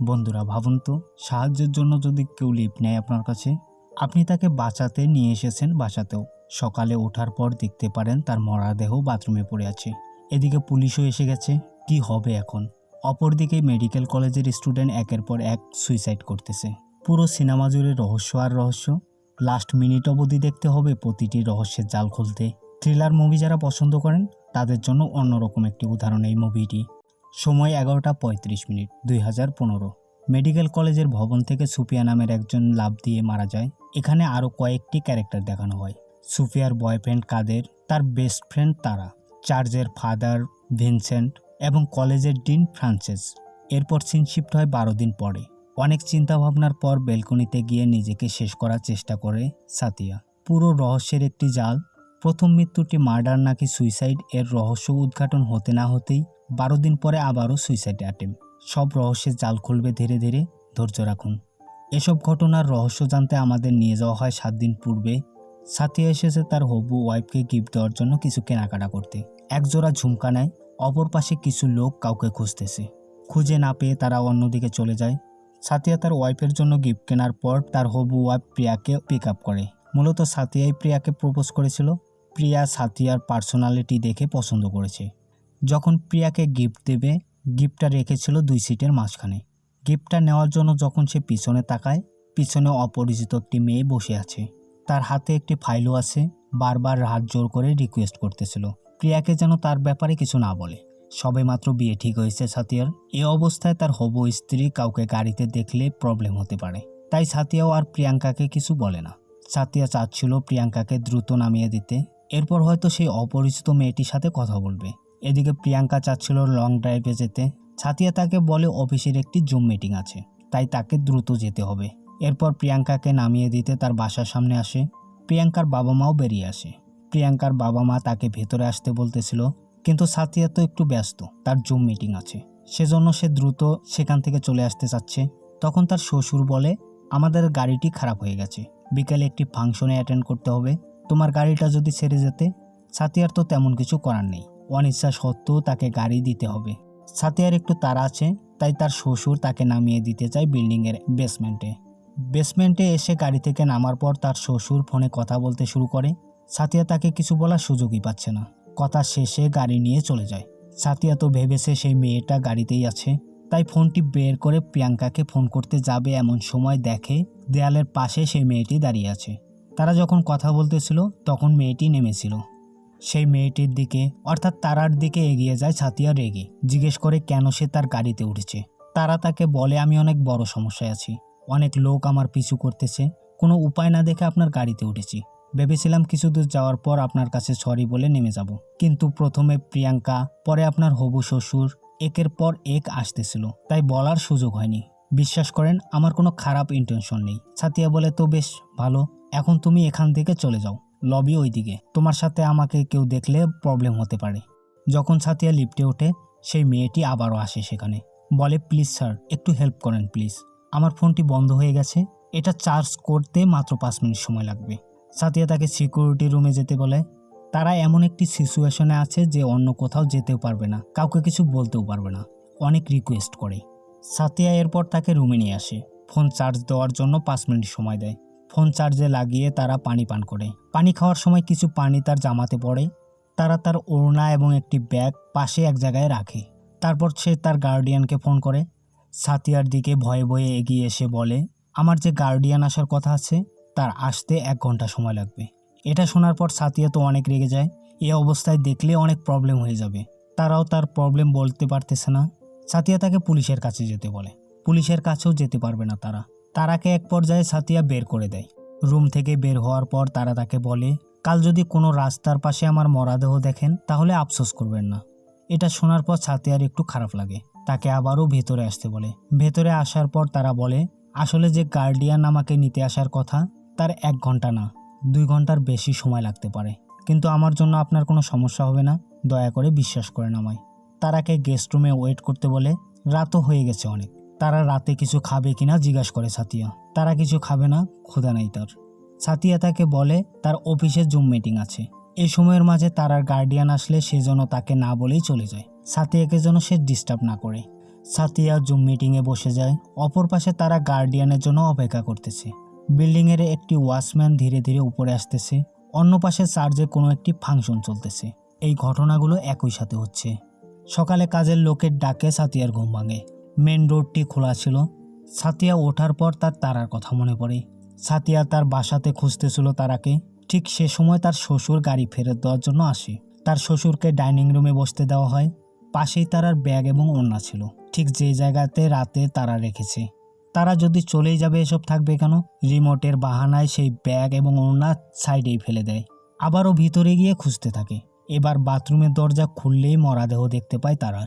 বন্ধুরা, ভাবুন তো, সাহায্যের জন্য যদি কেউ লিপ নেয় আপনার কাছে, আপনি তাকে বাঁচাতে নিয়ে এসেছেন বাঁচাতেও সকালে ওঠার পর দেখতে পারেন তার মরাদেহ বাথরুমে পড়ে আছে। এদিকে পুলিশও এসে গেছে, কি হবে এখন? অপরদিকে মেডিকেল কলেজের স্টুডেন্ট একের পর এক সুইসাইড করতেছে। পুরো সিনেমা জুড়ে রহস্য আর রহস্য। লাস্ট মিনিট অবধি দেখতে হবে প্রতিটি রহস্যের জাল খুলতে। থ্রিলার মুভি যারা পছন্দ করেন, তাদের জন্য অন্যরকম একটি উদাহরণ এই মুভিটি। সময় এগারোটা পঁয়ত্রিশ মিনিট, দুই হাজার পনেরো। মেডিকেল কলেজের ভবন থেকে সুফিয়া নামের একজন লাভ দিয়ে মারা যায়। এখানে আরও কয়েকটি ক্যারেক্টার দেখানো হয়। সুফিয়ার বয়ফ্রেন্ড কাদের, তার বেস্ট ফ্রেন্ড তারা চার্জের ফাদার ভিনসেন্ট এবং কলেজের ডিন ফ্রান্সেস। এরপর সিন শিফট হয় বারো দিন পরে। অনেক চিন্তাভাবনার পর বেলকনিতে গিয়ে নিজেকে শেষ করার চেষ্টা করে সাতিয়া। পুরো রহস্যের একটি জাল, প্রথম মৃত্যুটি মার্ডার নাকি সুইসাইড এর রহস্য উদ্ঘাটন হতে না হতেই বারো দিন পরে আবারও সুইসাইড অ্যাটেম্প সব রহস্যের জাল খুলবে ধীরে ধীরে, ধৈর্য রাখুন। এসব ঘটনার রহস্য জানতে আমাদের নিয়ে যাওয়া হয় সাত দিন পূর্বে। সাথিয়া এসেছে তার হবু ওয়াইফকে গিফট দেওয়ার জন্য কিছু কেনাকাটা করতে। একজোড়া ঝুমকা নেয়, অপর পাশে কিছু লোক কাউকে খুঁজতেছে। খুঁজে না পেয়ে তারা অন্যদিকে চলে যায়। সাথিয়া তার ওয়াইফের জন্য গিফট কেনার পর তার হবু ওয়াইফ প্রিয়াকে পিক আপ করে। মূলত সাথিয়াই প্রিয়াকে প্রপোজ করেছিল। প্রিয়া সাথিয়ার পার্সোনালিটি দেখে পছন্দ করেছে। যখন প্রিয়াকে গিফট দেবে গিফটটা রেখেছিল দুই সিটের মাঝখানে। গিফটটা নেওয়ার জন্য যখন সে পিছনে তাকায়, পিছনে অপরিচিত একটি মেয়ে বসে আছে। তার হাতে একটি ফাইলও আছে, বারবার হাত জোর করে রিকোয়েস্ট করতেছিল। প্রিয়াকে যেন তার ব্যাপারে কিছু না বলে। সবে মাত্র বিয়ে ঠিক হয়েছে সাথিয়ার এ অবস্থায় তার হবু স্ত্রী কাউকে গাড়িতে দেখলে প্রবলেম হতে পারে। তাই সাথিয়াও আর প্রিয়াঙ্কাকে কিছু বলে না। সাথিয়া চাচ্ছিল প্রিয়াঙ্কাকে দ্রুত নামিয়ে দিতে। এরপর হয়তো সেই অপরিচিত মেয়েটির সাথে কথা বলবে। এদিকে প্রিয়াঙ্কা চাচ্ছিল লং ড্রাইভে যেতে। ছাতিয়া তাকে বলে অফিসের একটি জুম মিটিং আছে, তাই তাকে দ্রুত যেতে হবে। এরপর প্রিয়াঙ্কাকে নামিয়ে দিতে তার বাসার সামনে আসে। প্রিয়াঙ্কার বাবা মাও বেরিয়ে আসে। প্রিয়াঙ্কার বাবা মা তাকে ভেতরে আসতে বলতেছিল, কিন্তু সাতিয়া তো একটু ব্যস্ত, তার জুম মিটিং আছে। সেজন্য সে দ্রুত সেখান থেকে চলে আসতে চাচ্ছে। তখন তার শ্বশুর বলে, আমাদের গাড়িটি খারাপ হয়ে গেছে। বিকেলে একটি ফাংশনে অ্যাটেন্ড করতে হবে। তোমার গাড়িটা যদি ছেড়ে যেতে সাতিয়ার তো তেমন কিছু করার নেই। অনিচ্ছা সত্ত্বেও তাকে গাড়ি দিতে হবে। সাতিয়ার একটু তারা আছে, তাই তার শ্বশুর তাকে নামিয়ে দিতে চায় বিল্ডিংয়ের বেসমেন্টে। বেসমেন্টে এসে গাড়ি থেকে নামার পর তার শ্বশুর ফোনে কথা বলতে শুরু করে। সাতিয়া তাকে কিছু বলার সুযোগই পাচ্ছে না। কথা শেষে গাড়ি নিয়ে চলে যায়। সাতিয়া তো ভেবেছে সেই মেয়েটা গাড়িতেই আছে, তাই ফোনটি বের করে প্রিয়াঙ্কাকে ফোন করতে যাবে এমন সময় দেখে দেয়ালের পাশে সেই মেয়েটি দাঁড়িয়ে আছে। তারা যখন কথা বলতেছিল, তখন মেয়েটি নেমেছিল। সেই মেয়েটির দিকে, অর্থাৎ তারার দিকে এগিয়ে যায় ছাতিয়া রেগে। জিজ্ঞেস করে কেন সে তার গাড়িতে উঠেছে। তারা তাকে বলে, আমি অনেক বড় সমস্যায় আছি। অনেক লোক আমার পিছু করতেছে। কোনো উপায় না দেখে আপনার গাড়িতে উঠেছি। ভেবেছিলাম কিছু দূর যাওয়ার পর আপনার কাছে সরি বলে নেমে যাব। কিন্তু প্রথমে প্রিয়াঙ্কা, পরে আপনার হবু শ্বশুর, একের পর এক আসতেছিল। তাই বলার সুযোগ হয়নি। বিশ্বাস করেন, আমার কোনো খারাপ ইন্টেনশন নেই। ছাতিয়া বলে, তো বেশ, ভালো। এখন তুমি এখান থেকে চলে যাও। লবি ওইদিকে। তোমার সাথে আমাকে কেউ দেখলে প্রবলেম হতে পারে। যখন ছাতিয়া লিফটে ওঠে, সেই মেয়েটি আবারও আসে সেখানে। বলে, প্লিজ স্যার, একটু হেল্প করেন, প্লিজ। আমার ফোনটি বন্ধ হয়ে গেছে। এটা চার্জ করতে মাত্র পাঁচ মিনিট সময় লাগবে। সাথিয়া তাকে সিকিউরিটি রুমে যেতে বলে, তারা এমন একটি সিচুয়েশনে আছে যে অন্য কোথাও যেতেও পারবে না। কাউকে কিছু বলতেও পারবে না। অনেক রিকোয়েস্ট করে। সাথিয়া এরপর তাকে রুমে নিয়ে আসে। ফোন চার্জ দেওয়ার জন্য পাঁচ মিনিট সময় দেয়। ফোন চার্জে লাগিয়ে তারা পানি পান করে। পানি খাওয়ার সময় কিছু পানি তার জামাতে পড়ে। তারা তার ওড়না এবং একটি ব্যাগ পাশে এক জায়গায় রাখে। তারপর সে তার গার্ডিয়ানকে ফোন করে। সাতিয়ার দিকে ভয়ে ভয়ে এগিয়ে এসে বলে, আমার যে গার্ডিয়ান আসার কথা আছে, তার আসতে এক ঘণ্টা সময় লাগবে। এটা শোনার পর সাতিয়া তো অনেক রেগে যায়। এ অবস্থায় দেখলে অনেক প্রবলেম হয়ে যাবে। তারাও তার প্রবলেম বলতে পারতেছে না। সাতিয়া তাকে পুলিশের কাছে যেতে বলে। পুলিশের কাছেও যেতে পারবে না তারা। তারাকে এক পর্যায়ে সাতিয়া বের করে দেয়। রুম থেকে বের হওয়ার পর তারা তাকে বলে, কাল যদি কোনো রাস্তার পাশে আমার মরাদেহ দেখেন, তাহলে আফসোস করবেন না। এটা শোনার পর সাতিয়ার একটু খারাপ লাগে। তাকে আবারও ভেতরে আসতে বলে। ভেতরে আসার পর তারা বলে, আসলে যে গার্ডিয়ান আমাকে নিতে আসার কথা, তার এক ঘণ্টা না, দুই ঘণ্টার বেশি সময় লাগতে পারে। কিন্তু আমার জন্য আপনার কোনো সমস্যা হবে না, দয়া করে বিশ্বাস করেন আমায়। তারাকে গেস্ট রুমে ওয়েট করতে বলে, রাতও হয়ে গেছে অনেক। তারা রাতে কিছু খাবে কিনা জিজ্ঞাসা করে সাতিয়া। তারা কিছু খাবে না, ক্ষুধা নেই তার। সাতিয়া তাকে বলে, তার অফিসে জুম মিটিং আছে। এই সময়ের মাঝে তারার গার্ডিয়ান আসলে সে যেন তাকে না বলেই চলে যায়। সাতিয়াকে যেন সে ডিস্টার্ব না করে। সাতিয়া জুম মিটিংয়ে বসে যায়। অপর পাশে তারা গার্ডিয়ানের জন্য অপেক্ষা করতেছে। বিল্ডিংয়ের একটি ওয়াচম্যান ধীরে ধীরে উপরে আসতেছে। অন্য পাশে চার্জে কোনো একটি ফাংশন চলতেছে। এই ঘটনাগুলো একই সাথে হচ্ছে। সকালে কাজের লোকের ডাকে সাতিয়ার ঘুম ভাঙে। মেন রোডটি খোলা ছিল। সাতিয়া ওঠার পর তার তারার কথা মনে পড়ে। সাতিয়া তার বাসাতে খুঁজতেছিল তারাকে। ঠিক সে সময় তার শ্বশুর গাড়ি ফেরত দেওয়ার জন্য আসে। তার শ্বশুরকে ডাইনিং রুমে বসতে দেওয়া হয়। পাশেই তারার ব্যাগ এবং ওড়না ছিল। ঠিক যে জায়গাতে রাতে তারা রেখেছে। তারা যদি চলেই যাবে এসব থাকবে কেন? রিমোটের বাহানায় সেই ব্যাগ এবং ওড়না সাইডেই ফেলে দেয়। আবারও ভিতরে গিয়ে খুঁজতে থাকে। এবার বাথরুমের দরজা খুললেই মরাদেহ দেখতে পায় তারার।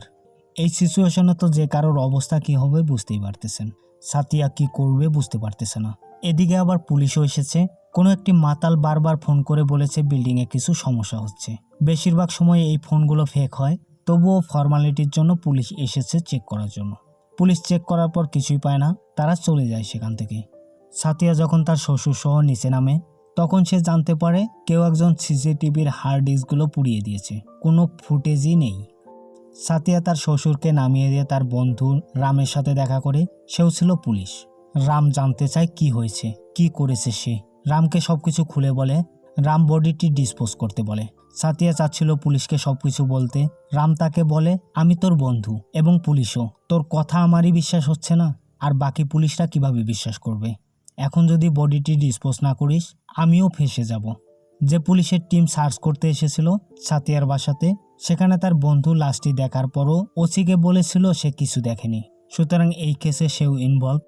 এই সিচুয়েশনে তো যে কারোর অবস্থা কি হবে বুঝতেই পারতেছেন। সাতিয়া কি করবে বুঝতে পারতেছে না। এদিকে আবার পুলিশও এসেছে। কোনো একটি মাতাল বারবার ফোন করে বলেছে বিল্ডিংয়ে কিছু সমস্যা হচ্ছে। বেশিরভাগ সময় এই ফোনগুলো ফেক হয়। তবুও ফর্মালিটির জন্য পুলিশ এসেছে চেক করার জন্য। পুলিশ চেক করার পর কিছুই পায় না। তারা চলে যায় সেখান থেকে। সাতিয়া যখন তার শ্বশুর সহ নিচে নামে, তখন সে জানতে পারে কেউ একজন সিসিটিভির হার্ড ডিস্কগুলো পুড়িয়ে দিয়েছে। কোনো ফুটেজই নেই। সাতিয়া তার শ্বশুরকে নামিয়ে দিয়ে তার বন্ধু রামের সাথে দেখা করে সেও ছিল পুলিশ। রাম জানতে চায় কি হয়েছে, কি করেছে সে। রামকে সবকিছু খুলে বলে, রাম বডিটি ডিসপোজ করতে বলে। সাতিয়া চাচ্ছিল পুলিশকে সবকিছু বলতে। রাম তাকে বলে, আমি তোর বন্ধু এবং পুলিশও। তোর কথা আমারই বিশ্বাস হচ্ছে না। আর বাকি পুলিশরা কীভাবে বিশ্বাস করবে? এখন যদি বডিটি ডিসপোজ না করিস, আমিও ফেসে যাব। যে পুলিশের টিম সার্চ করতে এসেছিল সাতিয়ার বাসাতে সেখানে তার বন্ধু লাশটি দেখার পরও ওসিকে বলেছিল সে কিছু দেখেনি। সুতরাং এই কেসে সেও ইনভলভ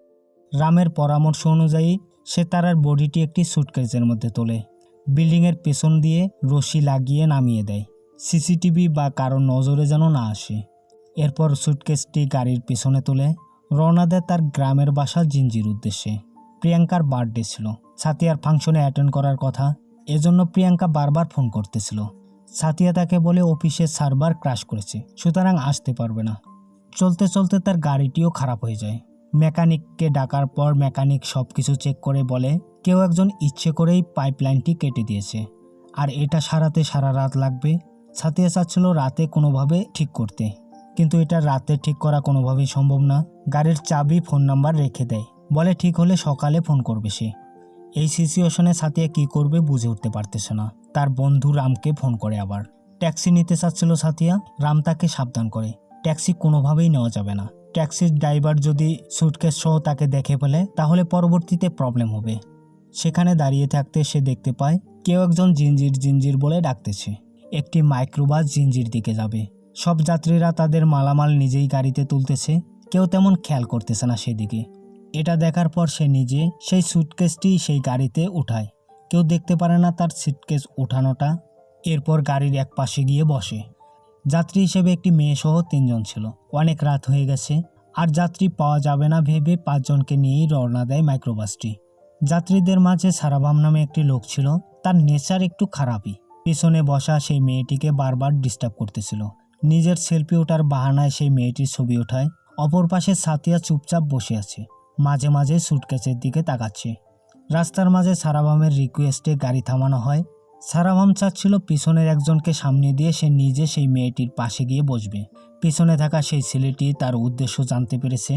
রামের পরামর্শ অনুযায়ী সে তার বডিটি একটি সুটকেসের মধ্যে তোলে। বিল্ডিংয়ের পেছন দিয়ে রশি লাগিয়ে নামিয়ে দেয়। সিসিটিভি বা কারও নজরে যেন না আসে। এরপর সুটকেসটি গাড়ির পেছনে তোলে। রওনা দেয় তার গ্রামের বাসা জিঞ্জির উদ্দেশ্যে। প্রিয়াঙ্কার বার্থডে ছিল। সাতিয়ার ফাংশনে অ্যাটেন্ড করার কথা। এজন্য প্রিয়াঙ্কা বারবার ফোন করতেছিল। সাতিয়া তাকে বলে অফিসের সার্ভার ক্রাশ করেছে, সুতরাং আসতে পারবে না। চলতে চলতে তার গাড়িটিও খারাপ হয়ে যায়। মেকানিককে ডাকার পর মেকানিক সব কিছু চেক করে বলে, কেউ একজন ইচ্ছে করেই পাইপলাইনটি কেটে দিয়েছে। আর এটা সারাতে সারা রাত লাগবে। সাথিয়া চাচ্ছিল রাতে কোনোভাবে ঠিক করতে। কিন্তু এটা রাতে ঠিক করা কোনোভাবেই সম্ভব না। গাড়ির চাবি ফোন নাম্বার রেখে দেয়। বলে ঠিক হলে সকালে ফোন করবে সে। এই সিচুয়েশনে সাথিয়া কি করবে বুঝে উঠতে পারতেছে না। তার বন্ধু রামকে ফোন করে আবার। ট্যাক্সি নিতে চাচ্ছিল সাথিয়া। রাম তাকে সাবধান করে। ট্যাক্সি কোনোভাবেই নেওয়া যাবে না। ট্যাক্সির ড্রাইভার যদি সুটকেস সহ তাকে দেখে ফেলে, তাহলে পরবর্তীতে প্রবলেম হবে। সেখানে দাঁড়িয়ে থাকতে সে দেখতে পায়, কেউ একজন জিঞ্জির জিঞ্জির বলে ডাকতেছে। একটি মাইক্রোবাস জিঞ্জির দিকে যাবে। সব যাত্রীরা তাদের মালামাল নিজেই গাড়িতে তুলতেছে। কেউ তেমন খেয়াল করতেছে না সেদিকে। এটা দেখার পর সে নিজে সেই সুটকেসটি সেই গাড়িতে উঠায়। কেউ দেখতে পারে না তার সুটকেস উঠানোটা এরপর গাড়ির এক পাশে গিয়ে বসে। যাত্রী হিসেবে একটি মেয়ে সহ তিনজন ছিল। অনেক রাত হয়ে গেছে। আর যাত্রী পাওয়া যাবে না ভেবে পাঁচজনকে নিয়েই রওনা দেয় মাইক্রোবাসটি যাত্রীদের মাঝে সারাবাম নামে একটি লোক ছিল। তার নেচার একটু খারাপই। পিছনে বসা সেই মেয়েটিকে বারবার ডিস্টার্ব করতেছিল। নিজের সেলফি ওঠার বাহানায় সেই মেয়েটির ছবি ওঠায়। অপর পাশে সাতিয়া চুপচাপ বসে আছে। মাঝে মাঝে সুটকেসের দিকে তাকাচ্ছে। রাস্তার মাঝে সারাবামের রিকোয়েস্টে গাড়ি থামানো হয়। সারাভাম চাচ্ছিল পিছনের একজনকে সামনে দিয়ে সে নিজে সেই মেয়েটির পাশে গিয়ে বসবে। পিছনে থাকা সেই ছেলেটি তার উদ্দেশ্য জানতে পেরেছে।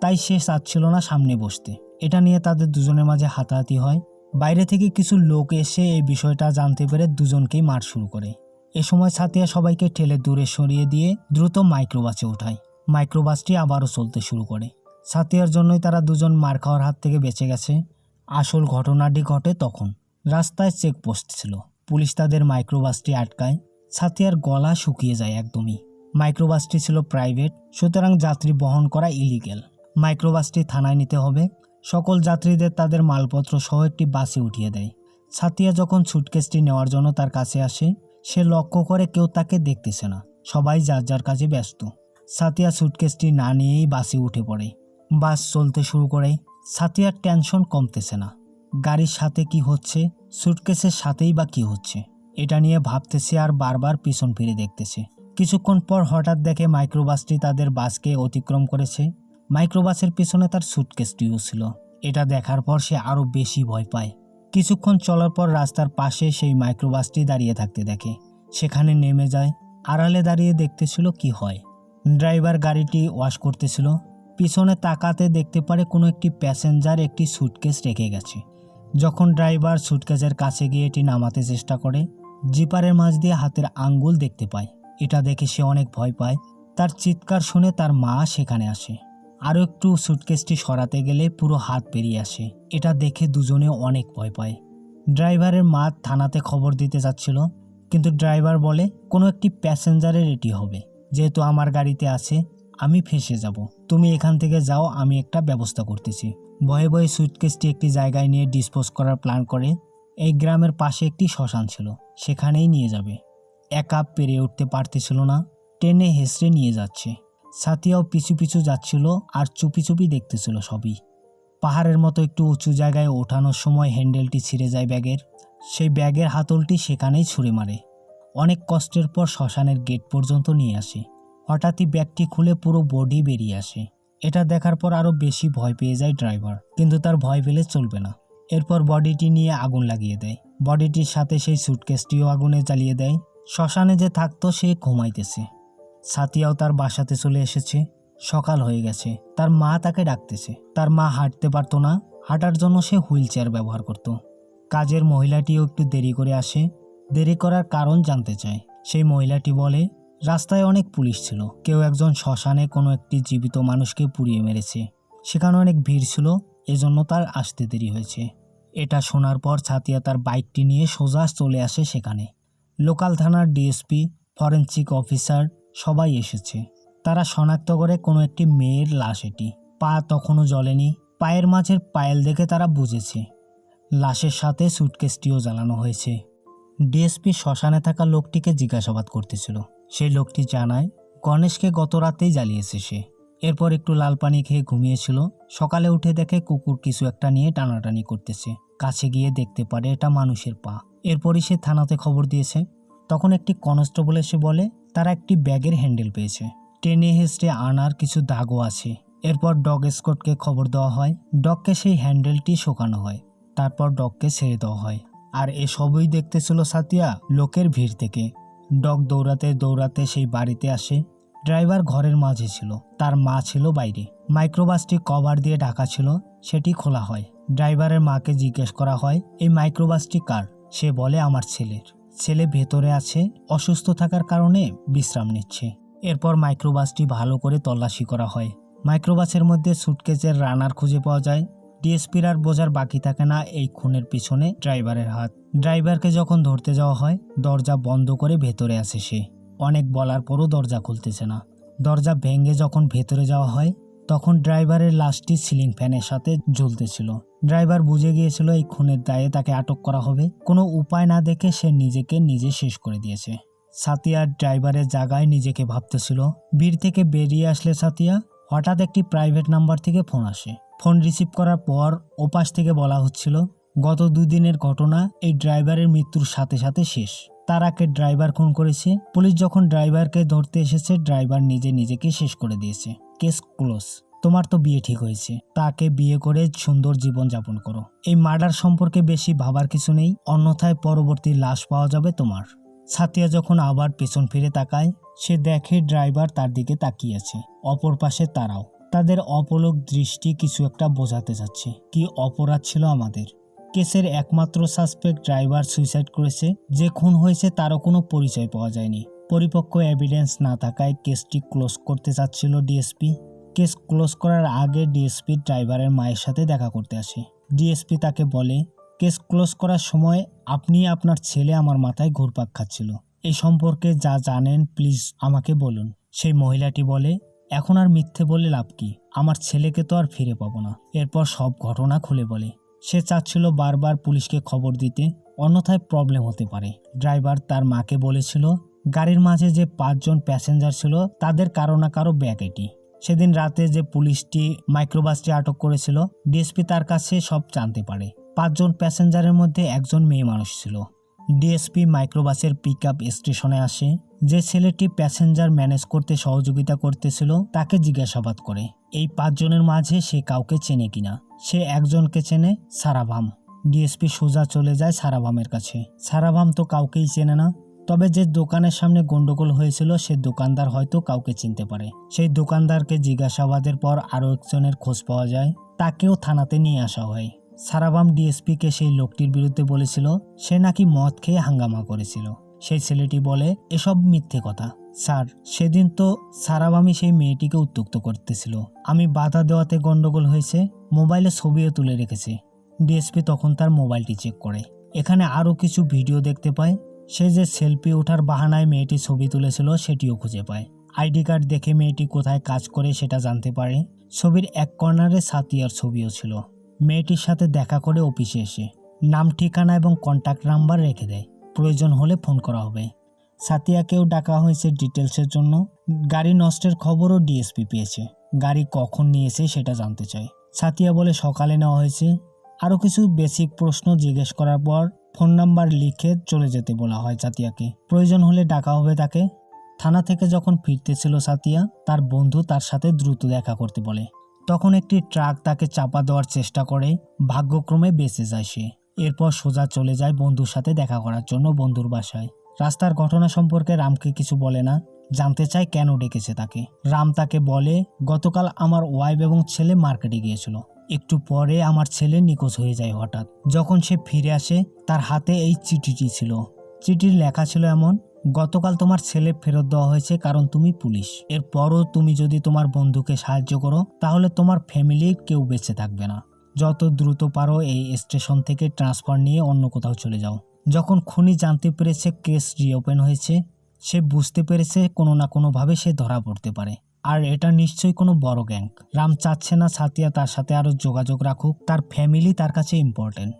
তাই সে চাচ্ছিল না সামনে বসতে। এটা নিয়ে তাদের দুজনের মাঝে হাতাহাতি হয়। বাইরে থেকে কিছু লোক এসে এই বিষয়টা জানতে পেরে দুজনকেই মার শুরু করে। এ সময় সাতিয়া সবাইকে ঠেলে দূরে সরিয়ে দিয়ে দ্রুত মাইক্রোবাসে ওঠায়। মাইক্রোবাসটি আবারও চলতে শুরু করে। সাতিয়ার জন্যই তারা দুজন মার খাওয়ার হাত থেকে বেঁচে গেছে। আসল ঘটনাটি ঘটে তখন। রাস্তায় চেকপোস্ট ছিল। পুলিশ তাদের মাইক্রোবাসটি আটকায়। সাতিয়ার গলা শুকিয়ে যায় একদমই। মাইক্রোবাসটি ছিল প্রাইভেট, সুতরাং যাত্রী বহন করা ইলিগেল। মাইক্রোবাসটি থানায় নিতে হবে। সকল যাত্রীদের তাদের মালপত্র সহ একটি বাসে উঠিয়ে দেয়। সাতিয়া যখন সুটকেসটি নেওয়ার জন্য তার কাছে আসে, সে লক্ষ্য করে কেউ তাকে দেখতেছে না। সবাই যার যার কাজে ব্যস্ত। সাতিয়া সুটকেসটি না নিয়েই বাসে উঠে পড়ে। বাস চলতে শুরু করে সাতিয়ার টেনশন কমতেছে না। গাড়ির সাথে কি হচ্ছে, সুটকেসের সাথেই বা কি হচ্ছে, এটা নিয়ে ভাবতেছে আর বারবার পিছন ফিরে দেখতেছে। কিছুক্ষণ পর হঠাৎ দেখে মাইক্রোবাসটি তাদের বাসকে অতিক্রম করেছে। মাইক্রোবাসের পিছনে তার সুটকেসটিও ছিল। এটা দেখার পর সে আরও বেশি ভয় পায়। কিছুক্ষণ চলার পর রাস্তার পাশে সেই মাইক্রোবাসটি দাঁড়িয়ে থাকতে দেখে। সেখানে নেমে যায়, আড়ালে দাঁড়িয়ে দেখতেছিল কি হয়। ড্রাইভার গাড়িটি ওয়াশ করতেছিল পিছনে তাকাতে দেখতে পারে কোনো একটি প্যাসেঞ্জার একটি সুটকেস রেখে গেছে। যখন ড্রাইভার সুটকেসের কাছে গিয়ে এটি নামাতে চেষ্টা করে, জিপারের মাঝ দিয়ে হাতের আঙ্গুল দেখতে পায়। এটা দেখে সে অনেক ভয় পায়। তার চিৎকার শুনে তার মা সেখানে আসে। আরও একটু সুটকেসটি সরাতে গেলে পুরো হাত বেরিয়ে আসে। এটা দেখে দুজনে অনেক ভয় পায়। ড্রাইভারের মা থানাতে খবর দিতে যাচ্ছিল, কিন্তু ড্রাইভার বলে, কোনো একটি প্যাসেঞ্জারের এটি হবে। যেহেতু আমার গাড়িতে আছে আমি ফেসে যাব। তুমি এখান থেকে যাও, আমি একটা ব্যবস্থা করতেছি। ভয়ে ভয়ে সুইটকেসটি একটি জায়গায় নিয়ে ডিসপোজ করার প্ল্যান করে এই গ্রামের পাশে একটি শ্মশান ছিল, সেখানেই নিয়ে যাবে। একা পেরে উঠতে পারতেছিল না, টেনে হেসড়ে নিয়ে যাচ্ছে। সাথিয়াও পিছু পিছু যাচ্ছিল আর চুপি চুপি দেখতেছিল সবই। পাহাড়ের মতো একটু উঁচু জায়গায় ওঠানোর সময় হ্যান্ডেলটি ছিঁড়ে যায় ব্যাগের। সেই ব্যাগের হাতলটি সেখানেই ছুঁড়ে মারে। অনেক কষ্টের পর শ্মশানের গেট পর্যন্ত নিয়ে আসে। হঠাৎই ব্যাগটি খুলে পুরো বডি বেরিয়ে আসে। এটা দেখার পর আরও বেশি ভয় পেয়ে যায় ড্রাইভার, কিন্তু তার ভয় পেলে চলবে না। এরপর বডিটি নিয়ে আগুন লাগিয়ে দেয়। বডিটির সাথে সেই সুটকেসটিও আগুনে জ্বালিয়ে দেয়। শ্মশানে যে থাকতো, সে ঘুমাইতেছে। সাথিয়াও তার বাসাতে চলে এসেছে। সকাল হয়ে গেছে। তার মা তাকে ডাকতেছে। তার মা হাঁটতে পারতো না। হাঁটার জন্য সে হুইল চেয়ার ব্যবহার করত। কাজের মহিলাটিও একটু দেরি করে আসে। দেরি করার কারণ জানতে চায়। সেই মহিলাটি বলে রাস্তায় অনেক পুলিশ ছিল। কেউ একজন শ্মশানে কোনো একটি জীবিত মানুষকে পুড়িয়ে মেরেছে। সেখানে অনেক ভিড় ছিল, এজন্য তার আসতে দেরি হয়েছে। এটা শোনার পর ছাতিয়া তার বাইকটি নিয়ে সোজা চলে আসে সেখানে। লোকাল থানার ডিএসপি, ফরেন্সিক অফিসার সবাই এসেছে। তারা শনাক্ত করে কোনো একটি মেয়ের লাশ এটি। পা তখনও জ্বলেনি, পায়ের মাঝের পায়েল দেখে তারা বুঝেছে। লাশের সাথে সুটকেসটিও জ্বালানো হয়েছে। ডিএসপি শ্মশানে থাকা লোকটিকে জিজ্ঞাসাবাদ করতেছিল। সেই লোকটি জানায়, গণেশকে গত রাতেই জ্বালিয়েছে সে। এরপর একটু লাল পানি খেয়ে ঘুমিয়েছিল। সকালে উঠে দেখে কুকুর কিছু একটা নিয়ে টানাটানি করতেছে। কাছে গিয়ে দেখতে পারে এটা মানুষের পা। এরপরই সে থানাতে খবর দিয়েছে। তখন একটি কনস্টেবল এসে বলে, তারা একটি ব্যাগের হ্যান্ডেল পেয়েছে। টেনে হেসড়ে আনার কিছু দাগও আছে। এরপর ডগ স্কটকে খবর দেওয়া হয়। ডগকে সেই হ্যান্ডেলটি শোকানো হয়। তারপর ডগকে ছেড়ে দেওয়া হয়। আর এসবই দেখতেছিল সাতিয়া লোকের ভিড় থেকে। ডগ দৌড়াতে দৌড়াতে সেই বাড়িতে আসে। ড্রাইভার ঘরের মাঝে ছিল, তার মা ছিল বাইরে। মাইক্রোবাসটি কভার দিয়ে ঢাকা ছিল, সেটি খোলা হয়। ড্রাইভারের মাকে জিজ্ঞেস করা হয়, এই মাইক্রোবাসটি কার? সে বলে, আমার ছেলের। ছেলে ভেতরে আছে, অসুস্থ থাকার কারণে বিশ্রাম নিচ্ছে। এরপর মাইক্রোবাসটি ভালো করে তল্লাশি করা হয়। মাইক্রোবাসের মধ্যে সুটকেসের রানার খুঁজে পাওয়া যায় ডিএসপির আর বোঝার বাকি থাকে না এই খুনের পিছনে ড্রাইভারের হাত। ড্রাইভারকে যখন ধরতে যাওয়া হয়, দরজা বন্ধ করে ভেতরে আসে সে। অনেক বলার পরও দরজা খুলতেছে না। দরজা ভেঙে যখন ভেতরে যাওয়া হয়, তখন ড্রাইভারের লাশটি সিলিং ফ্যানের সাথে ঝুলতেছিল ড্রাইভার বুঝে গিয়েছিল এই খুনের দায়ে তাকে আটক করা হবে। কোনো উপায় না দেখে সে নিজেকে নিজে শেষ করে দিয়েছে। সাতিয়া ড্রাইভারের জায়গায় নিজেকে ভাবতেছিল। ভিড় থেকে বেরিয়ে আসলে সাতিয়া, হঠাৎ একটি প্রাইভেট নাম্বার থেকে ফোন আসে। ফোন রিসিভ করার পর ওপাশ থেকে বলা হচ্ছিল, গত দুদিনের ঘটনা, এই ড্রাইভারের মৃত্যুর সাথে সাথে শেষ। তার আগে ড্রাইভার খুন করেছে। পুলিশ যখন ড্রাইভারকে ধরতে এসেছে, ড্রাইভার নিজে নিজেকে শেষ করে দিয়েছে। Case close. তোমার তো বিয়ে ঠিক হয়েছে। তাকে বিয়ে করে সুন্দর জীবন যাপন করো। এই মার্ডার সম্পর্কে বেশি ভাবার কিছু নেই। অন্যথায় পরবর্তী লাশ পাওয়া যাবে তোমার। সাতিয়া যখন আবার পেছন ফিরে তাকায়, সে দেখে ড্রাইভার তার দিকে তাকিয়ে আছে। অপর পাশে তারাও। তাদের অপলক দৃষ্টি কিছু একটা বোঝাতে যাচ্ছে। কি অপরাধ ছিল আমাদের? কেসের একমাত্র সাসপেক্ট ড্রাইভার সুইসাইড করেছে। যে খুন হয়েছে তারও কোনো পরিচয় পাওয়া যায়নি। পরিপক্ক এভিডেন্স না থাকায় কেসটি ক্লোজ করতে চাচ্ছিল ডিএসপি কেস ক্লোজ করার আগে ডিএসপি ড্রাইভারের মায়ের সাথে দেখা করতে আসে। ডিএসপি তাকে বলে, কেস ক্লোজ করার সময় আপনি আপনার ছেলে আমার মাথায় ঘুরপাক খাচ্ছিল। এই সম্পর্কে যা জানেন প্লিজ আমাকে বলুন। সেই মহিলাটি বলে এখন আর মিথ্যে বলে লাভ কি? আমার ছেলেকে তো আর ফিরে পাবো না। এরপর সব ঘটনা খুলে বলে। সে চাচ্ছিল বারবার পুলিশকে খবর দিতে, অন্যথায় প্রবলেম হতে পারে। ড্রাইভার তার মাকে বলেছিল, গাড়ির মাঝে যে পাঁচজন প্যাসেঞ্জার ছিল, তাদের কারও না কারও ব্যাগ এটি। সেদিন রাতে যে পুলিশটি মাইক্রোবাসটি আটক করেছিল ডিএসপি তার কাছে সব জানতে পারে। পাঁচজন প্যাসেঞ্জারের মধ্যে একজন মেয়ে মানুষ ছিল। ডিএসপি মাইক্রোবাসের পিক আপ স্টেশনে আসে। যে ছেলেটি প্যাসেঞ্জার ম্যানেজ করতে সহযোগিতা করতেছিল, তাকে জিজ্ঞাসাবাদ করে। এই পাঁচজনের মাঝে সে কাউকে চেনে কিনা? সে একজনকে চেনে সারাভাম। ডিএসপি সোজা চলে যায় সারাভামের কাছে। সারাভাম তো কাউকেই চেনে না। তবে যে দোকানের সামনে গন্ডগোল হয়েছিল, সে দোকানদার হয়তো কাউকে চিনতে পারে। সেই দোকানদারকে জিজ্ঞাসাবাদের পর আরও একজনের খোঁজ পাওয়া যায়। তাকেও থানাতে নিয়ে আসা হয়। সারাবাম ডিএসপিকে সেই লোকটির বিরুদ্ধে বলেছিল, সে নাকি মদ খেয়ে হাঙ্গামা করেছিল। সেই ছেলেটি বলে, এসব মিথ্যে কথা। স্যার, সেদিন তো সারাবামি সেই মেয়েটিকে উত্তক্ত করতেছিল। আমি বাধা দেওয়াতে গন্ডগোল হয়েছে, মোবাইলে ছবিও তুলে রেখেছে। ডিএসপি তখন তার মোবাইলটি চেক করে। এখানে আরও কিছু ভিডিও দেখতে পায়। সে যে সেলফি ওঠার বাহানায় মেয়েটি ছবি তুলেছিল, সেটিও খুঁজে পায়। আইডি কার্ড দেখে মেয়েটি কোথায় কাজ করে সেটা জানতে পারে। ছবির এক কর্নারে সাতিয়ার ছবিও ছিল। মেয়েটির সাথে দেখা করে অফিসে এসে নাম, ঠিকানা এবং কন্ট্যাক্ট নাম্বার রেখে দেয়। প্রয়োজন হলে ফোন করা হবে। সাতিয়াকেও ডাকা হয়েছে ডিটেলসের জন্য। গাড়ি নষ্টের খবরও ডিএসপি পেয়েছে। গাড়ি কখন নিয়েছে সেটা জানতে চায়। সাতিয়া বলে সকালে নেওয়া হয়েছে। আরও কিছু বেসিক প্রশ্ন জিজ্ঞেস করার পর ফোন নাম্বার লিখে চলে যেতে বলা হয় সাতিয়াকে। প্রয়োজন হলে ডাকা হবে তাকে। থানা থেকে যখন ফিরতেছিল সাতিয়া, তার বন্ধু তার সাথে দ্রুত দেখা করতে বলে। তখন একটি ট্রাক তাকে চাপা দেওয়ার চেষ্টা করে, ভাগ্যক্রমে বেঁচে যায় সে। এরপর সোজা চলে যায় বন্ধুর সাথে দেখা করার জন্য বন্ধুর বাসায়। রাস্তার ঘটনা সম্পর্কে রামকে কিছু বলে না, জানতে চায় কেন ডেকেছে তাকে। রাম তাকে বলে, গতকাল আমার ওয়াইফ এবং ছেলে মার্কেটে গিয়েছিল। একটু পরে আমার ছেলে নিখোঁজ হয়ে যায় হঠাৎ। যখন সে ফিরে আসে, তার হাতে এই চিঠিটি ছিল। চিঠির লেখা ছিল এমন গতকাল তোমার ছেলে ফেরত দেওয়া হয়েছে কারণ তুমি পুলিশ। এরপরও তুমি যদি তোমার বন্ধুকে সাহায্য করো, তাহলে তোমার ফ্যামিলির কেউ বেঁচে থাকবে না। যত দ্রুত পারো এই স্টেশন থেকে ট্রান্সফার নিয়ে অন্য কোথাও চলে যাও। যখন খুনি জানতে পেরেছে কেস রিওপেন হয়েছে, সে বুঝতে পেরেছে কোনো না কোনোভাবে সে ধরা পড়তে পারে। আর এটা নিশ্চয়ই কোনো বড় গ্যাং। রাম চাচ্ছে না সাতিয়া তার সাথে আরও যোগাযোগ রাখুক, তার ফ্যামিলি তার কাছে ইম্পর্টেন্ট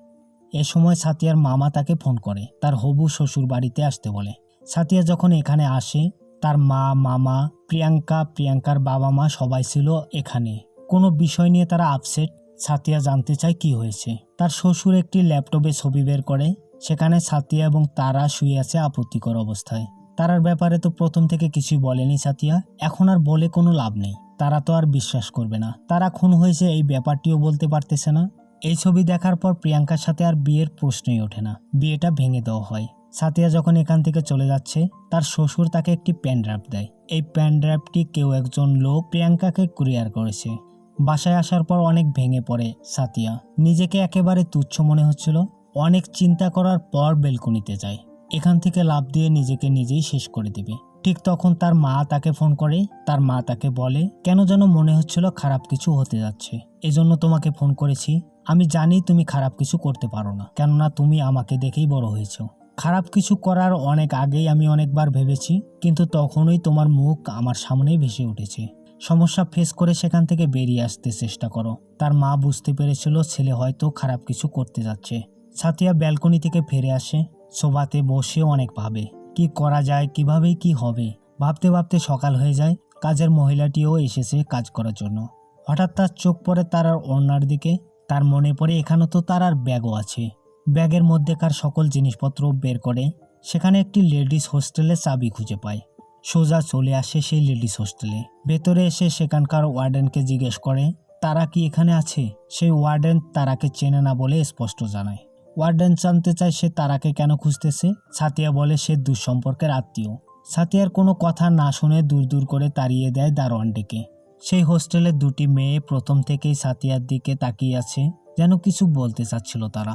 এ সময় সাতিয়ার মামা তাকে ফোন করে, তার হবু শ্বশুর বাড়িতে আসতে বলে। সাতিয়া যখন এখানে আসে, তার মা, মামা, প্রিয়াঙ্কা, প্রিয়াঙ্কার বাবা মা সবাই ছিল এখানে। কোনো বিষয় নিয়ে তারা আপসেট সাতিয়া জানতে চায় কি হয়েছে। তার শ্বশুর একটি ল্যাপটপে ছবি বের করে, সেখানে সাতিয়া এবং তারা শুয়ে আছে আপত্তিকর অবস্থায়। তারার ব্যাপারে তো প্রথম থেকে কিছুই বলেনি সাতিয়া, এখন আর বলে কোনো লাভ নেই। তারা তো আর বিশ্বাস করবে না। তারা খুন হয়েছে এই ব্যাপারটিও বলতে পারতেছে না। এই ছবি দেখার পর প্রিয়াঙ্কার সাথে আর বিয়ের প্রশ্নই ওঠে না। বিয়েটা ভেঙে দেওয়া হয়। সাতিয়া যখন এখান থেকে চলে যাচ্ছে, তার শ্বশুর তাকে একটি প্যান ড্রাইভ দেয়। এই প্যান ড্রাইভটি কেউ একজন লোক প্রিয়াঙ্কাকে কুরিয়ার করেছে। বাসায় আসার পর অনেক ভেঙে পড়ে সাতিয়া। নিজেকে একেবারে তুচ্ছ মনে হচ্ছিল। অনেক চিন্তা করার পর বেলকুনিতে যায়। এখান থেকে লাভ দিয়ে নিজেকে নিজেই শেষ করে দেবে। ঠিক তখন তার মা তাকে ফোন করে। তার মা তাকে বলে, কেন যেন মনে হচ্ছিল খারাপ কিছু হতে যাচ্ছে। এজন্য তোমাকে ফোন করেছি। আমি জানি তুমি খারাপ কিছু করতে পারো না। কেননা তুমি আমাকে দেখেই বড় হয়েছো। খারাপ কিছু করার অনেক আগেই আমি অনেকবার ভেবেছি, কিন্তু তখনই তোমার মুখ আমার সামনেই ভেসে উঠেছে। সমস্যা ফেস করে সেখান থেকে বেরিয়ে আসতে চেষ্টা করো। তার মা বুঝতে পেরেছিল ছেলে হয়তো খারাপ কিছু করতে যাচ্ছে। সাথিয়া ব্যালকনি থেকে ফিরে আসে সোফাতে বসে অনেক ভাবে। কি করা যায়, কীভাবে কি হবে? ভাবতে ভাবতে সকাল হয়ে যায়, কাজের মহিলাটিও এসেছে কাজ করার জন্য। হঠাৎ তার চোখ পড়ে তার আর ওড়নার দিকে, তার মনে পড়ে এখানে তো তার আর ব্যাগও আছে। ব্যাগের মধ্যেকার সকল জিনিসপত্র বের করে সেখানে একটি লেডিস হোস্টেলের চাবি খুঁজে পায়। সোজা চলে আসে সেই লেডিস হোস্টেলে। ভেতরে এসে সেখানকার ওয়ার্ডেনকে জিজ্ঞেস করে, তারা কি এখানে আছে? সেই ওয়ার্ডেন তারাকে চেনে না বলে স্পষ্ট জানায়। ওয়ার্ডেন জানতে চায় সে তারাকে কেন খুঁজতেছে। সাতিয়া বলে, সে দুঃসম্পর্কের আত্মীয়। সাতিয়ার কোনো কথা না শুনে দূর দূর করে তাড়িয়ে দেয় দারোয়ানটিকে। সেই হোস্টেলে দুটি মেয়ে প্রথম থেকেই সাতিয়ার দিকে তাকিয়ে আছে, যেন কিছু বলতে চাচ্ছিল তারা।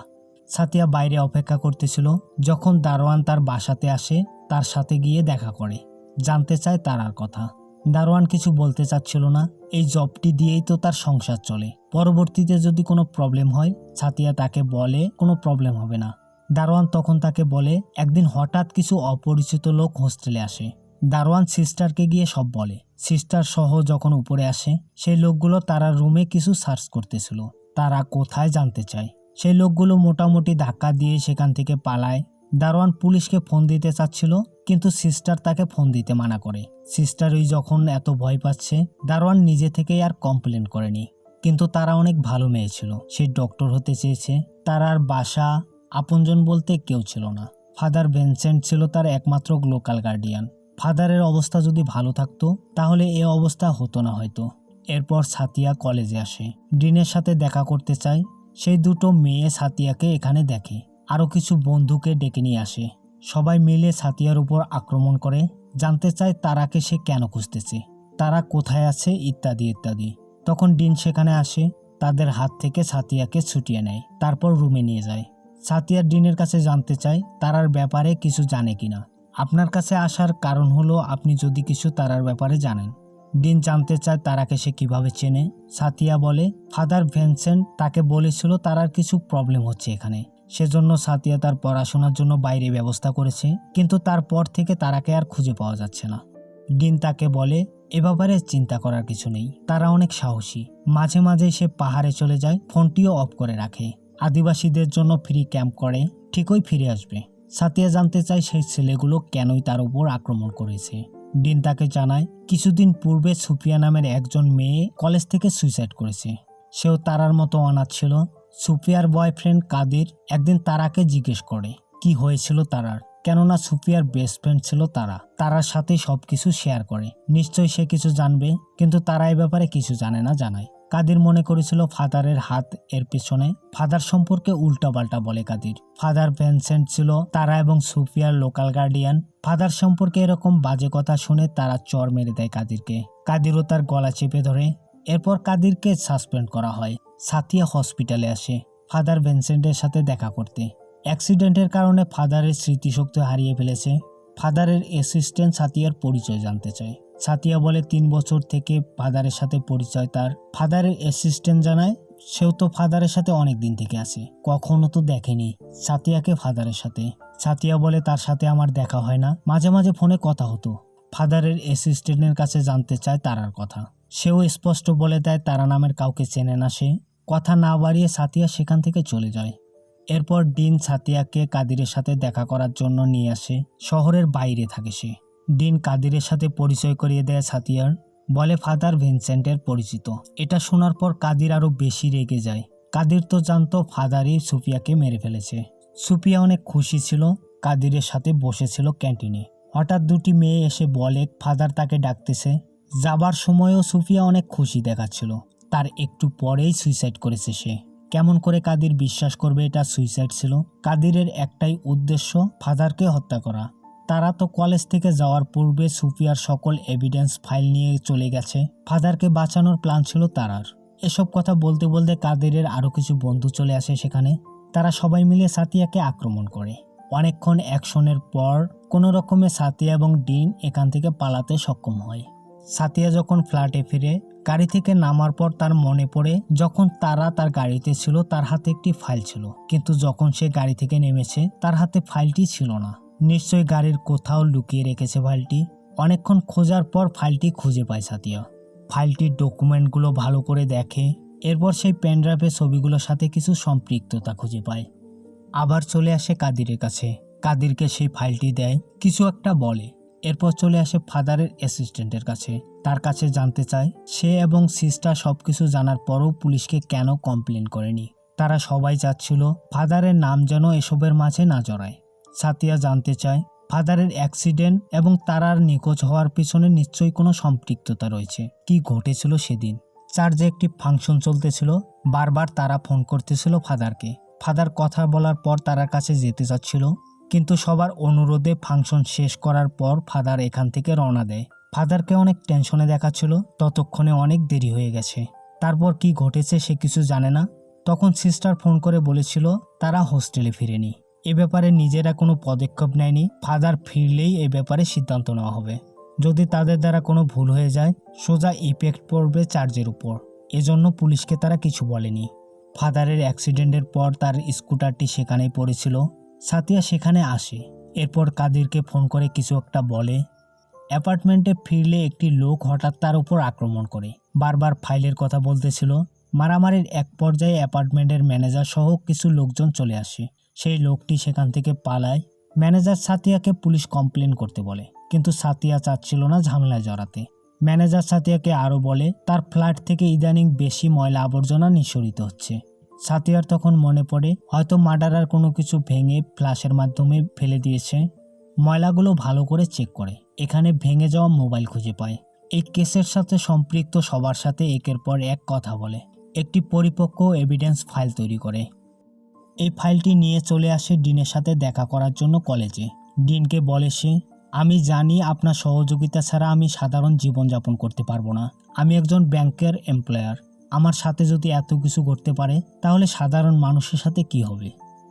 সাতিয়া বাইরে অপেক্ষা করতেছিল যখন দারোয়ান তার বাসাতে আসে, তার সাথে গিয়ে দেখা করে। জানতে চায় তারার কথা। দারোয়ান কিছু বলতে চাচ্ছিল না, এই জবটি দিয়েই তো তার সংসার চলে। পরবর্তীতে যদি কোনো প্রবলেম হয়, সাতিয়া তাকে বলে, কোনো প্রবলেম হবে না। দারোয়ান তখন তাকে বলে, একদিন হঠাৎ কিছু অপরিচিত লোক হোস্টেলে আসে। দারোয়ান সিস্টারকে গিয়ে সব বলে। সিস্টার সহ যখন উপরে আসে, সেই লোকগুলো তারা রুমে কিছু সার্চ করতেছিল। তারা কোথায় জানতে চায়? সেই লোকগুলো মোটামুটি ধাক্কা দিয়ে সেখান থেকে পালায়। দারোয়ান পুলিশকে ফোন দিতে চাচ্ছিল, কিন্তু সিস্টার তাকে ফোন দিতে মানা করে। সিস্টার ওই যখন এত ভয় পাচ্ছে, দারোয়ান নিজে থেকেই আর কমপ্লেন করেনি। কিন্তু তারা অনেক ভালো মেয়ে ছিল। সে ডক্টর হতে চেয়েছে। তার আর বাসা আপনজন বলতে কেউ ছিল না। ফাদার ভেনসেন্ট ছিল তার একমাত্র লোকাল গার্ডিয়ান ফাদারের অবস্থা যদি ভালো থাকতো, তাহলে এ অবস্থা হতো না হয়তো। এরপর সাতিয়া কলেজে আসে। ডিনের সাথে দেখা করতে চায়। সেই দুটো মেয়ে সাতিয়াকে এখানে দেখে। আরও কিছু বন্ধুকে ডেকে নিয়ে আসে। সবাই মিলে সাতিয়ার উপর আক্রমণ করে। জানতে চায় তারাকে সে কেন খুঁজতেছে। তারা কোথায় আছে ইত্যাদি ইত্যাদি। তখন ডিন সেখানে আসে। তাদের হাত থেকে সাতিয়াকে ছুটিয়ে নেয়। তারপর রুমে নিয়ে যায়। সাতিয়ার ডিনের কাছে জানতে চায় তারার ব্যাপারে কিছু জানে কিনা। আপনার কাছে আসার কারণ হলো আপনি যদি কিছু তারার ব্যাপারে জানেন। ডিন জানতে চায় তারাকে সে কীভাবে চেনে। সাতিয়া বলে ফাদার ভেনসেন্ট তাকে বলেছিল তারার কিছু প্রবলেম হচ্ছে এখানে। সেজন্য সাতিয়া তার পড়াশোনার জন্য বাইরে ব্যবস্থা করেছে, কিন্তু তারপর থেকে তারাকে আর খুঁজে পাওয়া যাচ্ছে না। ডিন তাকে বলে, এ ব্যাপারে চিন্তা করার কিছু নেই। তারা অনেক সাহসী। মাঝে মাঝে সে পাহাড়ে চলে যায়, ফোনটিও অফ করে রাখে। আদিবাসীদের জন্য ফ্রি ক্যাম্প করে, ঠিকই ফিরে আসবে। সাতিয়া জানতে চায় সেই ছেলেগুলো কেনই তার উপর আক্রমণ করেছে। ডিন তাকে জানায়, কিছুদিন পূর্বে সুপ্রিয়া নামের একজন মেয়ে কলেজ থেকে সুইসাইড করেছে। সেও তারার মতো অনাথ ছিল। সুপ্রিয়ার বয়ফ্রেন্ড কাদির একদিন তারাকে জিজ্ঞেস করে, কি হয়েছিল তারার? কেননা সুপ্রিয়ার বেস্ট ফ্রেন্ড ছিল তারা। তারার সাথে সব কিছু শেয়ার করে। নিশ্চয়ই সে কিছু জানবে, কিন্তু তারা এ ব্যাপারে কিছু জানে না, জানায়। কাদির মনে করেছিল ফাদারের হাত এর পিছনে। ফাদার সম্পর্কে উল্টাপাল্টা বলে কাদির। ফাদার ভ্যানসেন্ট ছিল তারা এবং সুফিয়ার লোকাল গার্ডিয়ান। ফাদার সম্পর্কে এরকম বাজে কথা শুনে তারা চর মেরে দেয় কাদিরকে। কাদিরও তার গলা চেপে ধরে। এরপর কাদিরকে সাসপেন্ড করা হয়। সাথিয়া হসপিটালে আসে। ফাদার ভেনসেন্টের সাথে দেখা করতে। অ্যাক্সিডেন্টের কারণে ফাদারের স্মৃতিশক্তি হারিয়ে ফেলেছে। ফাদারের অ্যাসিস্ট্যান্ট সাথিয়ার পরিচয় জানতে চায়। সাতিয়া বলে তিন বছর থেকে ফাদারের সাথে পরিচয় তার। ফাদারের অ্যাসিস্ট্যান্ট জানায়, সেও তো ফাদারের সাথে অনেক দিন থেকে আছে। কখনো তো দেখেনি সাতিয়াকে ফাদারের সাথে। সাতিয়া বলে, তার সাথে আমার দেখা হয় না। মাঝে মাঝে ফোনে কথা হতো। ফাদারের অ্যাসিস্ট্যান্টের কাছে জানতে চায় তারার কথা। সেও স্পষ্ট বলে দেয়, তারা নামের কাউকে চেনে না সে। কথা না বাড়িয়ে সাতিয়া সেখান থেকে চলে যায়। এরপর ডিন সাতিয়াকে কাদিরের সাথে দেখা করার জন্য নিয়ে আসে। শহরের বাইরে থাকে সে। ডিন কাদিরের সাথে পরিচয় করিয়ে দেয় সাতিয়ার। বলে, ফাদার ভিনসেন্টের পরিচিত। এটা শোনার পর কাদির আরও বেশি রেগে যায়। কাদির তো জানতো ফাদারই সুফিয়াকে মেরে ফেলেছে। সুফিয়া অনেক খুশি ছিল, কাদিরের সাথে বসেছিল ক্যান্টিনে। হঠাৎ দুটি মেয়ে এসে বলে, ফাদার তাকে ডাকতেছে। যাবার সময়ও সুফিয়া অনেক খুশি দেখাচ্ছিল। তার একটু পরেই সুইসাইড করেছে সে। কেমন করে কাদির বিশ্বাস করবে এটা সুইসাইড ছিল? কাদিরের একটাই উদ্দেশ্য, ফাদারকে হত্যা করা। তারা তো কলেজ থেকে যাওয়ার পূর্বে সুফিয়ার সকল এভিডেন্স ফাইল নিয়ে চলে গেছে। ফাদারকে বাঁচানোর প্ল্যান ছিল তারার। এসব কথা বলতে বলতে কাদিরের আরও কিছু বন্ধু চলে আসে সেখানে। তারা সবাই মিলে সাতিয়াকে আক্রমণ করে। অনেকক্ষণ অ্যাকশনের পর কোনো রকমে সাতিয়া এবং ডিন এখান থেকে পালাতে সক্ষম হয়। সাতিয়া যখন ফ্ল্যাটে ফিরে, গাড়ি থেকে নামার পর তার মনে পড়ে, যখন তারা তার গাড়িতে ছিল, তার হাতে একটি ফাইল ছিল। কিন্তু যখন সে গাড়ি থেকে নেমেছে, তার হাতে ফাইলটি ছিল না। নিশ্চয়ই গাড়ির কোথাও লুকিয়ে রেখেছে ফাইলটি। অনেকক্ষণ খোঁজার পর ফাইলটি খুঁজে পায় সাতিয়া ফাইলটির ডকুমেন্টগুলো ভালো করে দেখে, এরপর সেই পেনড্রাইভের ছবিগুলোর সাথে কিছু সম্পৃক্ততা খুঁজে পায়। আবার চলে আসে কাদিরের কাছে। কাদিরকে সেই ফাইলটি দেয়, কিছু একটা বলে। এরপর চলে আসে ফাদারের অ্যাসিস্ট্যান্টের কাছে। তার কাছে জানতে চায়, সে এবং সিস্টার সব কিছু জানার পরও পুলিশকে কেন কমপ্লেন করেনি? তারা সবাই চাচ্ছিল ফাদারের নাম যেন এসবের মাঝে না জড়ায়। সাতিয়া জানতে চায়, ফাদারের অ্যাক্সিডেন্ট এবং তারার নিখোঁজ হওয়ার পিছনে নিশ্চয়ই কোনো সম্পৃক্ততা রয়েছে। কি ঘটেছিল সেদিন? চার্জে একটি ফাংশন চলতেছিল, বারবার তারা ফোন করতেছিল ফাদারকে। ফাদার কথা বলার পর তারার কাছে যেতে চাচ্ছিল, কিন্তু সবার অনুরোধে ফাংশন শেষ করার পর ফাদার এখান থেকে রওনা দেয়। ফাদারকে অনেক টেনশনে দেখাচ্ছিল, ততক্ষণে অনেক দেরি হয়ে গেছে। তারপর কি ঘটেছে সে কিছু জানে না। তখন সিস্টার ফোন করে বলেছিল, তারা হোস্টেলে ফিরেনি। এ ব্যাপারে নিজেরা কোনো পদক্ষেপ নেয়নি। ফাদার ফিরলেই এ ব্যাপারে সিদ্ধান্ত নেওয়া হবে। যদি তাদের দ্বারা কোনো ভুল হয়ে যায়, সোজা ইফেক্ট পড়বে চার্জের উপর। এজন্য পুলিশকে তারা কিছু বলেনি। ফাদারের অ্যাক্সিডেন্টের পর তার স্কুটারটি সেখানেই পড়েছিল। সাতিয়া সেখানে আসে। এরপর কাদিরকে ফোন করে কিছু একটা বলে। অ্যাপার্টমেন্টে ফিরলে একটি লোক হঠাৎ তার উপর আক্রমণ করে। বারবার ফাইলের কথা বলতেছিল। মারামারির এক পর্যায়ে অ্যাপার্টমেন্টের ম্যানেজার সহ কিছু লোকজন চলে আসে। সেই লোকটি সেখান থেকে পালায়। ম্যানেজার সাতিয়াকে পুলিশ কমপ্লেন করতে বলে, কিন্তু সাতিয়া চাচ্ছিল না ঝামেলায় জড়াতে। ম্যানেজার সাতিয়াকে আরও বলে, তার ফ্ল্যাট থেকে ইদানিং বেশি ময়লা আবর্জনা নিঃসরিত হচ্ছে। সাতিয়ার তখন মনে পড়ে, হয়তো মার্ডারার কোনো কিছু ভেঙে ফ্ল্যাশের মাধ্যমে ফেলে দিয়েছে। ময়লাগুলো ভালো করে চেক করে, এখানে ভেঙে যাওয়া মোবাইল খুঁজে পায়। এই কেসের সাথে সম্পৃক্ত সবার সাথে একের পর এক কথা বলে। একটি পরিপক্ক এভিডেন্স ফাইল তৈরি করে। এই ফাইলটি নিয়ে চলে আসে ডিনের সাথে দেখা করার জন্য কলেজে। ডিনকে বলে সে, আমি জানি আপনার সহযোগিতা ছাড়া আমি সাধারণ জীবনযাপন করতে পারব না। আমি একজন ব্যাংকের এমপ্লয়ার। আমার সাথে যদি এত কিছু করতে পারে, তাহলে সাধারণ মানুষের সাথে কি হবে?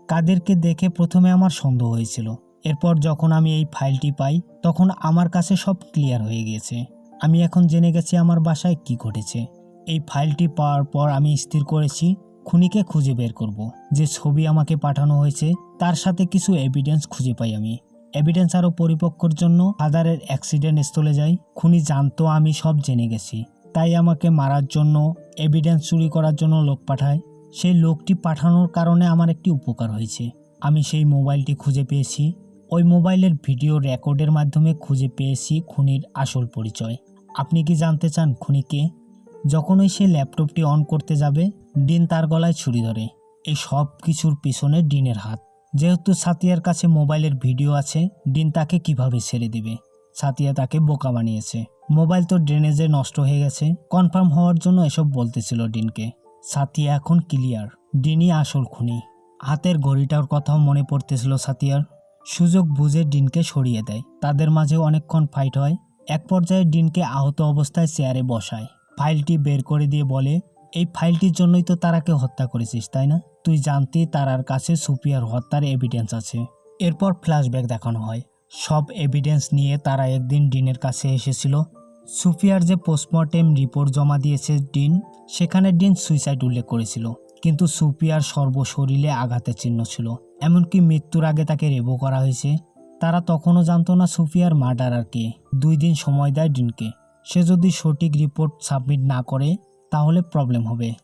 কাদেরকে দেখে প্রথমে আমার সন্দেহ হয়েছিল। এরপর যখন আমি এই ফাইলটি পাই, তখন আমার কাছে সব ক্লিয়ার হয়ে গিয়েছে। আমি এখন জেনে গেছি আমার বাসায় কি ঘটেছে। এই ফাইলটি পাওয়ার পর আমি স্থির করেছি খুনিকে খুঁজে বের করব। যে ছবি আমাকে পাঠানো হয়েছে, তার সাথে কিছু এভিডেন্স খুঁজে পাই আমি। এভিডেন্স আরও পরিপক্কর জন্য ফাদারের অ্যাক্সিডেন্ট স্থলে যাই। খুনি জানতো আমি সব জেনে গেছি। তাই আমাকে মারার জন্য এভিডেন্স চুরি করার জন্য লোক পাঠায়। সেই লোকটি পাঠানোর কারণে আমার একটি উপকার হয়েছে। আমি সেই মোবাইলটি খুঁজে পেয়েছি। ওই মোবাইলের ভিডিও রেকর্ডের মাধ্যমে খুঁজে পেয়েছি খুনির আসল পরিচয়। আপনি কি জানতে চান খুনিকে? যখনই সে ল্যাপটপটি অন করতে যাবে, ডিন তার গলায় ছুরি ধরে। এই সব কিছুর পিছনে ডিনের হাত। যেহেতু সাতিয়ার কাছে মোবাইলের ভিডিও আছে, ডিন তাকে কীভাবে ছেড়ে দিবে? সাতিয়া তাকে বোকা বানিয়েছে। মোবাইল তো ড্রেনেজে নষ্ট হয়ে গেছে। কনফার্ম হওয়ার জন্য এসব বলতেছিল ডিনকে। সাতিয়া এখন ক্লিয়ার। ডিনই আসল খুনি। হাতের ঘড়িটার কথাও মনে পড়তেছিল সাতিয়ার। সুযোগ বুঝে ডিনকে সরিয়ে দেয়। তাদের মাঝে অনেকক্ষণ ফাইট হয়। এক পর্যায়ে ডিনকে আহত অবস্থায় চেয়ারে বসায়। ফাইলটি বের করে দিয়ে বলে, এই ফাইলটির জন্যই তো তারাকে হত্যা করেছিস, তাই না? তুই জানতি তারার কাছে সুপিয়ার হত্যার এভিডেন্স আছে। এরপর ফ্ল্যাশব্যাক দেখানো হয়। সব এভিডেন্স নিয়ে তারা একদিন ডিনের কাছে এসেছিল। সুফিয়ার যে পোস্টমর্টেম রিপোর্ট জমা দিয়েছে ডিন, সেখানে ডিন সুইসাইড উল্লেখ করেছিল। কিন্তু সুফিয়ার সর্বশরীরে আঘাতের চিহ্ন ছিল। এমনকি মৃত্যুর আগে তাকে রেবো করা হয়েছে। তারা তখনও জানতো না সুফিয়ার মার্ডারার কে। দুই দিন সময় দেয় ডিনকে। সে যদি সঠিক রিপোর্ট সাবমিট না করে, তাহলে প্রবলেম হবে।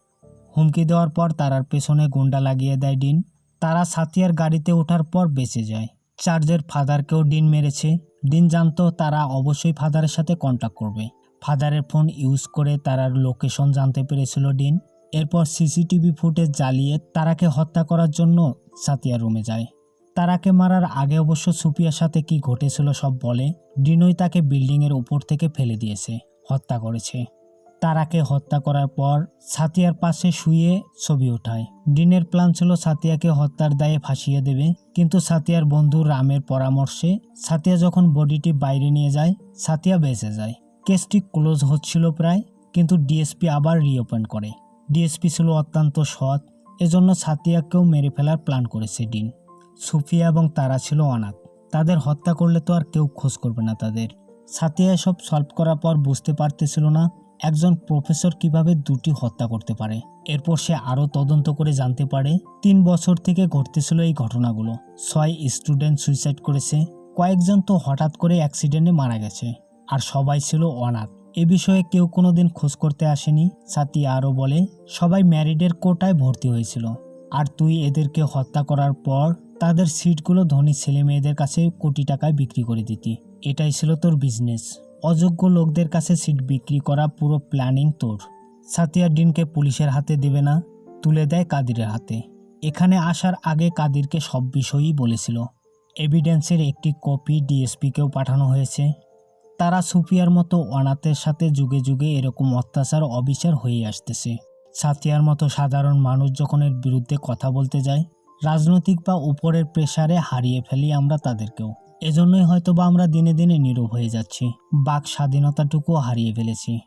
হুমকি দেওয়ার পর তারার পেছনে গুন্ডা লাগিয়ে দেয় ডিন। তারা সাথিয়ার গাড়িতে ওঠার পর বেঁচে যায়। চার্জের ফাদারকেও ডিন মেরেছে। ডিন জানতো তারা অবশ্যই ফাদারের সাথে কন্ট্যাক্ট করবে। ফাদারের ফোন ইউজ করে তারার লোকেশন জানতে পেরেছিল ডিন। এরপর সিসিটিভি ফুটেজ জ্বালিয়ে তারাকে হত্যা করার জন্য সাতিয়ার রুমে যায়। তারাকে মারার আগে অবশ্য সুপিয়ার সাথে কি ঘটেছিল সব বলে ডিনই তাকে বিল্ডিংয়ের উপর থেকে ফেলে দিয়েছে, হত্যা করেছে। তারাকে হত্যা করার পর সাতিয়ার পাশে শুয়ে ছবি ওঠায়। ডিনের প্ল্যান ছিল সাতিয়াকে হত্যার দায়ে ফাঁসিয়ে দেবে, কিন্তু সাতিয়ার বন্ধু রামের পরামর্শে সাতিয়া যখন বডিটি বাইরে নিয়ে যায়, সাতিয়া বেঁচে যায়। কেসটি ক্লোজ হচ্ছিল প্রায়, কিন্তু ডিএসপি আবার রিওপেন করে। ডিএসপি ছিল অত্যন্ত সৎ, এজন্য সাতিয়াকেও মেরে ফেলার প্ল্যান করেছে ডিন। সুফিয়া এবং তারা ছিল অনাথ। তাদের হত্যা করলে তো আর কেউ খোঁজ করবে না তাদের। সাতিয়া এসব সলভ করার পর বুঝতে পারতেছিল না একজন প্রফেসর কীভাবে দুটি হত্যা করতে পারে। এরপর সে আরও তদন্ত করে জানতে পারে, তিন বছর থেকে ঘটতেছিল এই ঘটনাগুলো। ছয় স্টুডেন্ট সুইসাইড করেছে, কয়েকজন তো হঠাৎ করে অ্যাক্সিডেন্টে মারা গেছে, আর সবাই ছিল অনাথ। এ বিষয়ে কেউ কোনোদিন খোঁজ করতে আসেনি সাথী আরও বলে, সবাই ম্যারিডের কোটায় ভর্তি হয়েছিল, আর তুই এদেরকে হত্যা করার পর তাদের সিটগুলো ধনী ছেলে মেয়েদের কাছে কোটি টাকায় বিক্রি করে দিতি। এটাই ছিল তোর বিজনেস অযোগ্য লোকদের কাছে সিট বিক্রি করা পুরো প্ল্যানিং তোর। সাতিয়া ডিনকে পুলিশের হাতে দেবে না, তুলে দেয় কাদিরের হাতে। এখানে আসার আগে কাদিরকে সব বিষয়ই বলেছিল। এভিডেন্সের একটি কপি ডিএসপিকেও পাঠানো হয়েছে। তারা সুফিয়ার মতো অনাথের সাথে যুগে যুগে এরকম অত্যাচার, অবিচার হয়ে আসতেছে। সাতিয়ার মতো সাধারণ মানুষ যখন এর বিরুদ্ধে কথা বলতে যায় রাজনৈতিক বা উপরের প্রেসারে হারিয়ে ফেলি আমরা তাদেরকেও। এজন্যই হয়তো বা আমরা দিনে দিনে নীরব হয়ে যাচ্ছি। বাক স্বাধীনতাটুকুও হারিয়ে ফেলেছি।